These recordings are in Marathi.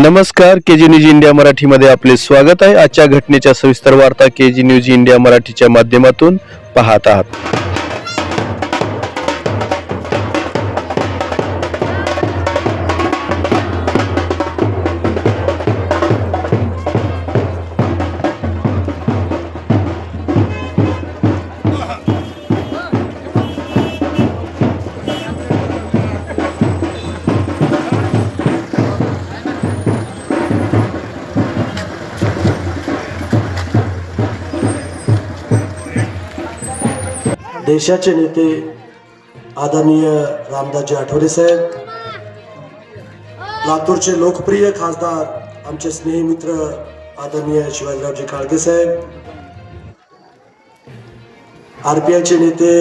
नमस्कार के जी न्यूज इंडिया मराठीमध्ये आपले स्वागत आहे. आजच्या घटनेच्या सविस्तर वार्ता के जी न्यूज इंडिया मराठीच्या माध्यमातून पाहत आहात. देशाचे नेते आदरणीय रामदासजी आठवले साहेब लातूरचे लोकप्रिय खासदार आमचे स्नेही मित्र आदरणीय शिवाजीरावजी काळगे साहेब आरपीआयचे नेते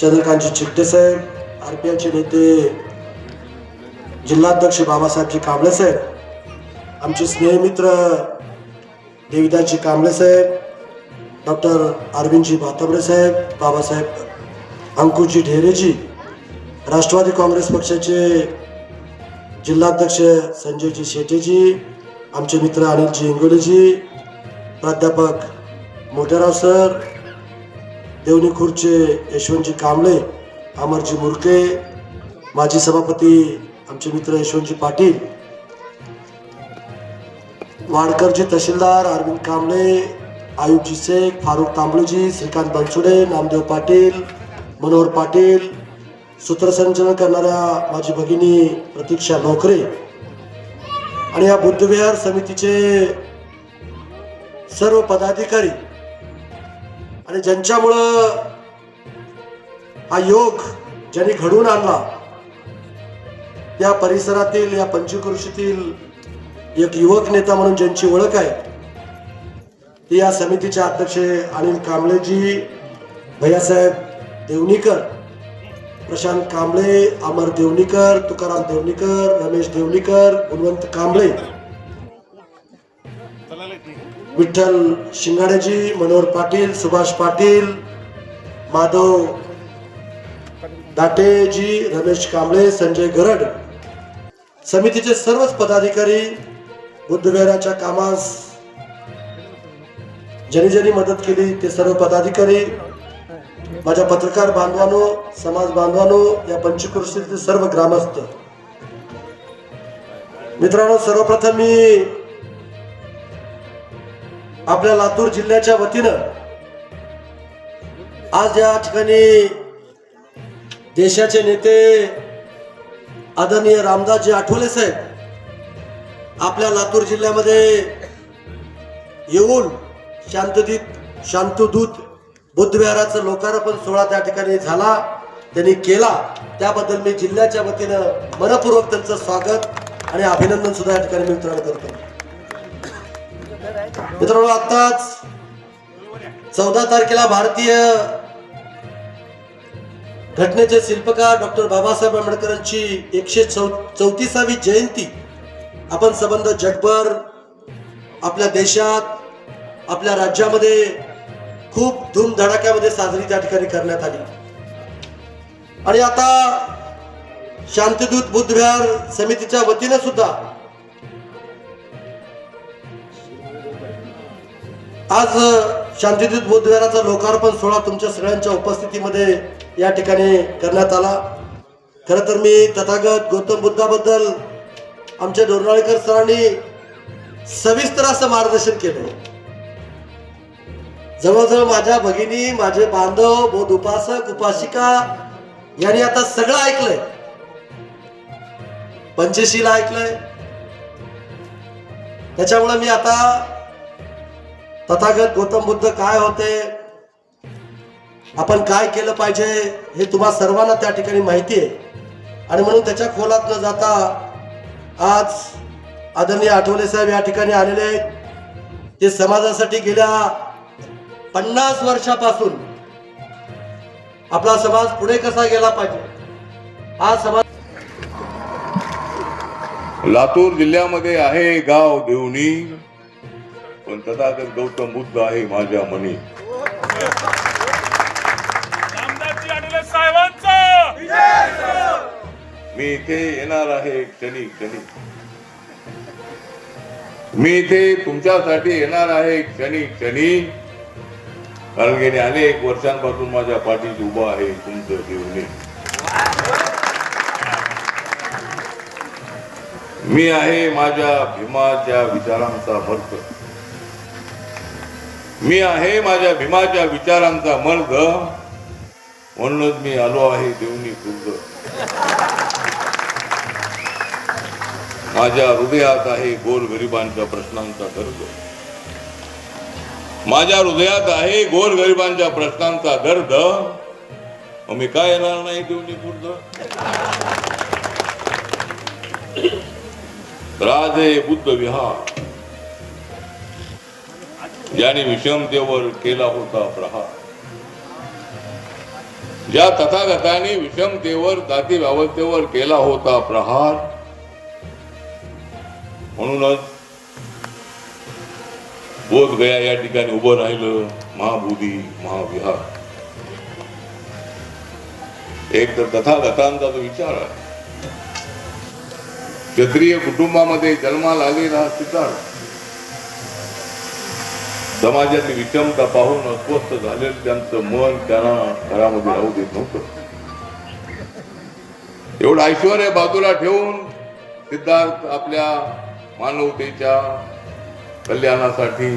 चंद्रकांतजी चिट्टे साहेब आरपीआयचे नेते जिल्हाध्यक्ष बाबासाहेबजी कांबळे साहेब आमचे स्नेहमित्र देविदासजी कांबळे साहेब डॉक्टर अरविंदजी भाताबळे साहेब बाबासाहेब अंकुशजी ढेरेजी राष्ट्रवादी काँग्रेस पक्षाचे जिल्हाध्यक्ष संजयजी शेटेजी आमचे मित्र अनिलजी इंगोलेजी प्राध्यापक मोठेराव सर देवणी खुर्चे यशवंतजी कांबळे अमरजी मुरके माजी सभापती आमचे मित्र यशवंतजी पाटील वाडकरजी तहसीलदार अरविंद कांबळे आयुबजी शेख फारुख तांबळेजी श्रीकांत बनसुडे नामदेव पाटील मनोहर पाटील सूत्रसंचलन करणाऱ्या माझी भगिनी प्रतीक्षा नोकरे आणि या बुद्धविहार समितीचे सर्व पदाधिकारी आणि ज्यांच्यामुळं हा योग ज्यांनी घडवून आणला या परिसरातील या पंचकृषीतील एक युवक नेता म्हणून ज्यांची ओळख आहे ते या समितीचे अध्यक्ष अनिल कांबळेजी भैयासाहेब देवणीकर प्रशांत कांबळे अमर देवणीकर तुकाराम देवणीकर रमेश देवणीकर गुणवंत कांबळे विठ्ठल शिंगाडेजी मनोहर पाटील सुभाष पाटील माधव दाटेजी रमेश कांबळे संजय गरड. समितीचे सर्वच पदाधिकारी बुद्धविहाराच्या कामास ज्यांनी ज्यांनी मदत केली ते सर्व पदाधिकारी माझ्या पत्रकार बांधवानो समाज बांधवानो या पंचकृषीतील सर्व ग्रामस्थ. मित्रांनो सर्वप्रथम मी आपल्या लातूर जिल्ह्याच्या वतीनं आज या ठिकाणी देशाचे नेते आदरणीय रामदासजी आठवले साहेब आपल्या लातूर जिल्ह्यामध्ये येऊन शांतदीत शांतदूत बुद्धविहाराचं लोकार्पण सोहळा त्या ठिकाणी झाला. त्यांनी केला. त्याबद्दल मी जिल्ह्याच्या वतीनं मनपूर्वक त्यांचं स्वागत आणि अभिनंदन सुद्धा या ठिकाणी मी मित्रांनो करतो. मित्रांनो आताच चौदा तारखेला भारतीय घटनेचे शिल्पकार डॉक्टर बाबासाहेब आंबेडकरांची एकशे चौ चौतीसावी जयंती. आपण संबंध जगभर आपल्या देशात आपल्या राज्यामध्ये खूप धूमधडाक्यामध्ये साजरी त्या ठिकाणी करण्यात आली. आणि आता शांतिदूत बुद्धविहार समितीच्या वतीने सुद्धा आज शांतिदूत बुद्धविहाराचा लोकार्पण सोहळा तुमच्या सगळ्यांच्या उपस्थितीमध्ये या ठिकाणी करण्यात आला. खरं तर मी तथागत गौतम बुद्धाबद्दल आमच्या डोरनाळेकर सरांनी सविस्तर असं मार्गदर्शन केलं. जवळजवळ माझ्या भगिनी माझे बांधव बोध उपासक उपासिका यांनी आता सगळं ऐकलंय. पंचशीला ऐकलंय. त्याच्यामुळे मी आता तथागत गौतम बुद्ध काय होते आपण काय केलं पाहिजे हे तुम्हा सर्वांना त्या ठिकाणी माहिती आहे. आणि म्हणून त्याच्या खोलात न जाता आज आदरणीय आठवले साहेब या ठिकाणी आलेले आहेत. ते समाजासाठी गेल्या पन्नास वर्षापासून आपला समाज पुढे कसा गेला पाहिजे? हा समाज लातूर जिल्ह्यामध्ये आहे गाव देवणी पण तथागत गौतम बुद्ध आहे माझ्या मनी. मी इथे येणार आहे क्षणी क्षणी. मी इथे तुमच्यासाठी येणार आहे क्षणी क्षणी. कारण गेले अनेक वर्षांपासून माझ्या पाठीशी उभा आहे तुमचं देवने मी आहे माझ्या भीमाच्या विचारांचा मर्द मी आहे माझ्या भीमाच्या विचारांचा मर्द म्हणूनच मी आलो आहे देवनी खुर्द. माझ्या हृदयात आहे गोर गरिबांच्या प्रश्नांचा दर्द माझ्या हृदयात आहे गोर गरिबांच्या प्रश्नांचा दर्द. मग मी काय येणार नाही देऊन खुर्द राजे बुद्ध विहार. ज्याने विषमतेवर केला होता प्रहार. ज्या तथागताने विषमतेवर जाती व्यवस्थेवर केला होता प्रहार म्हणूनच बोध गया या ठिकाणी उभं राहिलं महाबोधी महाविहार। एक तर तथागतांचा जो विचार आहे क्षत्रिय कुटुंबामध्ये जन्माला आलेला हा विषमता पाहून अस्वस्थ झालेलं त्यांचं मन त्यांना घरामध्ये राहू देत नव्हतं. एवढं ऐश्वर बाजूला ठेवून सिद्धार्थ आपल्या मानवतेच्या कल्याणासाठी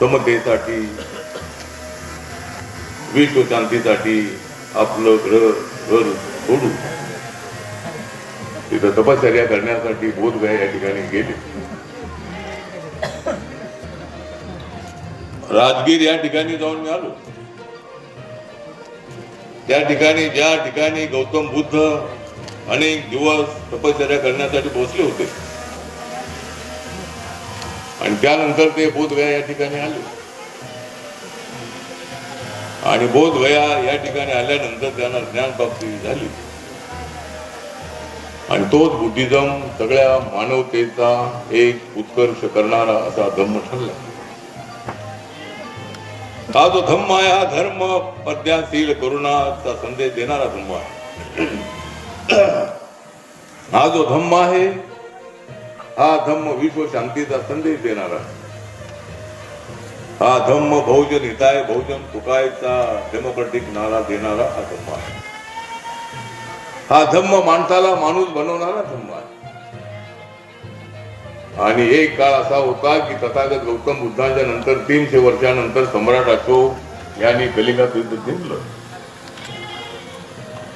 समतेसाठी विश्वशांतीसाठी आपलं ग्रह घर सोडू तिथं तपश्चर्या करण्यासाठी बोधगया या ठिकाणी गेले. राजगीर या ठिकाणी जाऊन मी आलो. त्या ठिकाणी ज्या ठिकाणी गौतम बुद्ध अनेक दिवस तपश्चर्या करण्यासाठी पोहोचले होते त्यानंतर ते बोधगया या ठिकाणी आले. आणि बोधगया या ठिकाणी आल्यानंतर त्यांना ज्ञान प्राप्ती झाली. आणि तोच बुद्धिझम सगळ्या मानवतेचा एक उत्कर्ष करणारा असा धम्म ठरला. हा जो धम्म आहे हा धर्म पद्याशील करुणाचा संदेश देणारा धम्म आहे. हा जो धम्म आहे हा धम्म विश्व शांतीचा संदेश देणारा. हा धम्म बहुजन हिताय बहुजन तुकायचा डेमोक्रॅटिक नारा देणारा हा धम्म आहे. हा धम्म माणसाला माणूस बनवणारा धम्म आहे. आणि एक काळ असा होता की तथागत गौतम बुद्धाच्या नंतर तीनशे वर्षानंतर सम्राट अशोक यांनी कलिंगात युद्ध जिंकलं.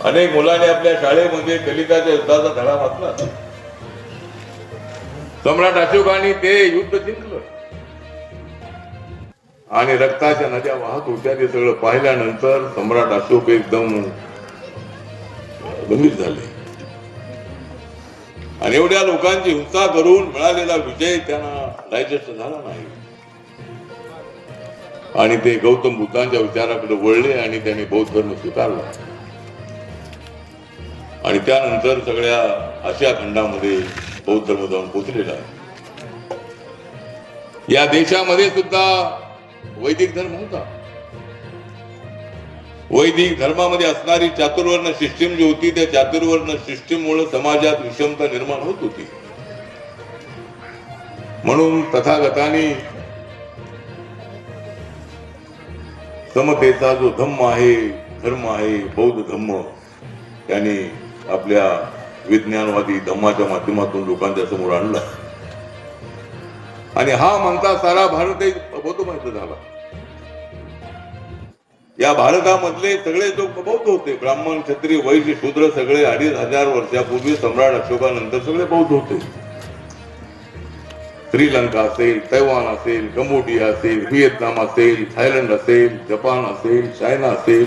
अनेक मुलांनी आपल्या शाळेमध्ये कलिकाच्या युद्धाचा धडा वाचला सम्राट अशोकाने ते युद्ध जिंकलं. आणि रक्ताच्या नद्या वाहत होत्या ते सगळं पाहिल्यानंतर सम्राट अशोक एकदम गंभीर झाले. आणि एवढ्या लोकांची हिंसा करून मिळालेला विजय त्यांना डायजेस्ट झाला नाही. आणि ते गौतम बुद्धांच्या विचाराकडे वळले आणि त्यांनी बौद्ध धर्म स्वीकारला. आणि त्यानंतर सगळ्या आशिया खंडामध्ये बौद्ध धर्म जाऊन पोचलेला आहे. या देशामध्ये सुद्धा वैदिक धर्म होता. वैदिक धर्मामध्ये असणारी चातुर्वर्ण सिस्टीम जी होती त्या चातुर्वर्ण सिस्टीममुळे समाजात विषमता निर्माण होत होती. म्हणून तथागताने समतेचा जो धम्म आहे धर्म आहे बौद्ध धम्म त्यांनी आपल्या विज्ञानवादी धम्माच्या माध्यमातून लोकांच्या समोर आणला. आणि हा म्हणता सारा भारत एक बौद्धमय झाला. या भारतामधले सगळे लोक बौद्ध होते. ब्राह्मण क्षत्रिय वैश्य शूद्र सगळे अडीच हजार वर्षापूर्वी सम्राट अशोकानंतर सगळे बौद्ध होते. श्रीलंका असेल तैवान असेल कंबोडिया असेल व्हिएतनाम असेल थायलंड असेल जपान असेल चायना असेल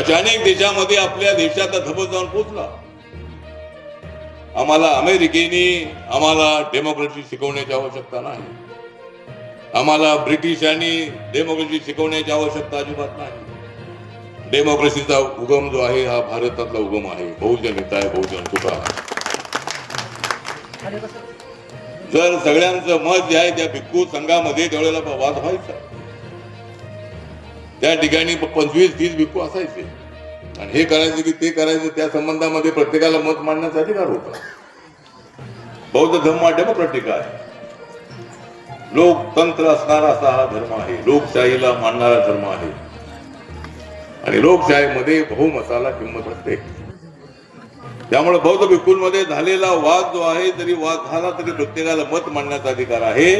अचानक देशामध्ये आपल्या देशाचा धबक जाऊन पोचला आम्हाला अमेरिकेने आम्हाला डेमोक्रेसी शिकवण्याची आवश्यकता नाही. आम्हाला ब्रिटिशांनी डेमोक्रेसी शिकवण्याची आवश्यकता अजिबात नाही. डेमोक्रेसीचा उगम जो आहे हा भारतातला उगम आहे. बहुजन हित आहे बहुजन सुखा जर सगळ्यांचं मत जे आहे त्या भिक्खू संघामध्ये त्यावेळेला वाद व्हायचा. त्या ठिकाणी पंचवीस तीस भिक्खू असायचे. आणि हे करायचं की ते करायचं त्या संबंधामध्ये प्रत्येकाला मत मांडण्याचा अधिकार होता. बौद्ध धर्म हा डेमोक्रेटिक आहे. लोकतंत्र असणारा असा हा धर्म आहे. लोकशाहीला मानणारा धर्म आहे. आणि लोकशाहीमध्ये बहुमताला किंमत असते. त्यामुळे बौद्ध भिक्खूंमध्ये झालेला वाद जो आहे जरी वाद झाला तरी प्रत्येकाला मत मांडण्याचा अधिकार आहे.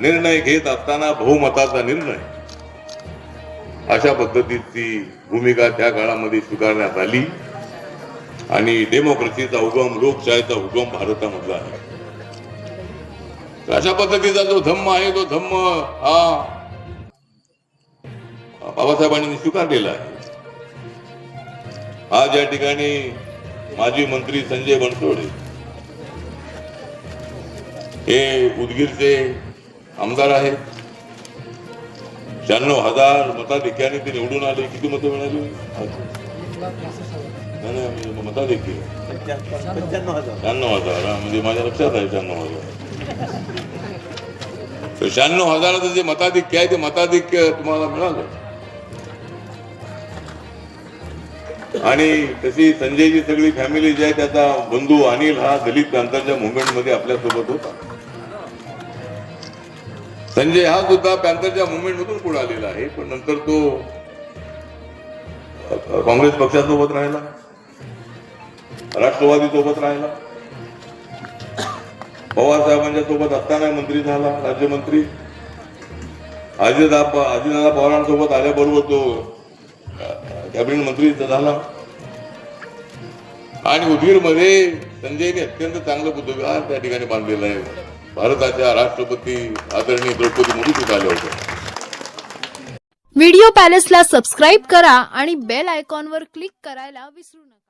निर्णय घेत असताना बहुमताचा निर्णय. अशा पद्धतीची भूमिका त्या काळामध्ये स्वीकारण्यात आली. आणि डेमोक्रेसीचा उगम लोकशाहीचा उगम भारतामधला आहे. अशा पद्धतीचा जो धम्म आहे तो धम्म हा बाबासाहेबांनी स्वीकारलेला आहे. आज या ठिकाणी माजी मंत्री संजय बनसोडे हे उदगीरचे आमदार आहेत. शहाण्णव हजार मताधिक्याने ते निवडून आले. किती मतं मिळाली? नाही, म्हणजे मताधिक्य. शहाण्णव हजार म्हणजे माझ्या लक्षात आहे शहाण्णव हजार. तर शहाण्णव हजाराचं जे मताधिक्य आहे ते मताधिक्य तुम्हाला मिळालं. आणि तशी संजयची सगळी फॅमिली जी आहे त्याचा बंधू अनिल हा दलित प्रांताच्या मुवमेंटमध्ये आपल्यासोबत होता. संजय हा सुद्धा पॅन्थरच्या मुवमेंटमधून पुढे आलेला आहे पण नंतर तो काँग्रेस पक्षासोबत राहिला राष्ट्रवादी सोबत राहिला पवार साहेबांच्या सोबत असताना मंत्री झाला राज्यमंत्री. अजितदा अजितदादा पवारांसोबत आल्याबरोबर तो कॅबिनेट मंत्री झाला. आणि उदगीरमध्ये संजयने अत्यंत चांगलं बुद्धविहार त्या ठिकाणी बांधलेलं आहे. भारताच्या राष्ट्रपती आदरणीय द्रौपदी मुर्मू तिथे आले होते. व्हिडिओ पॅलेसला सबस्क्राईब करा आणि बेल आयकॉनवर क्लिक करायला विसरू नका.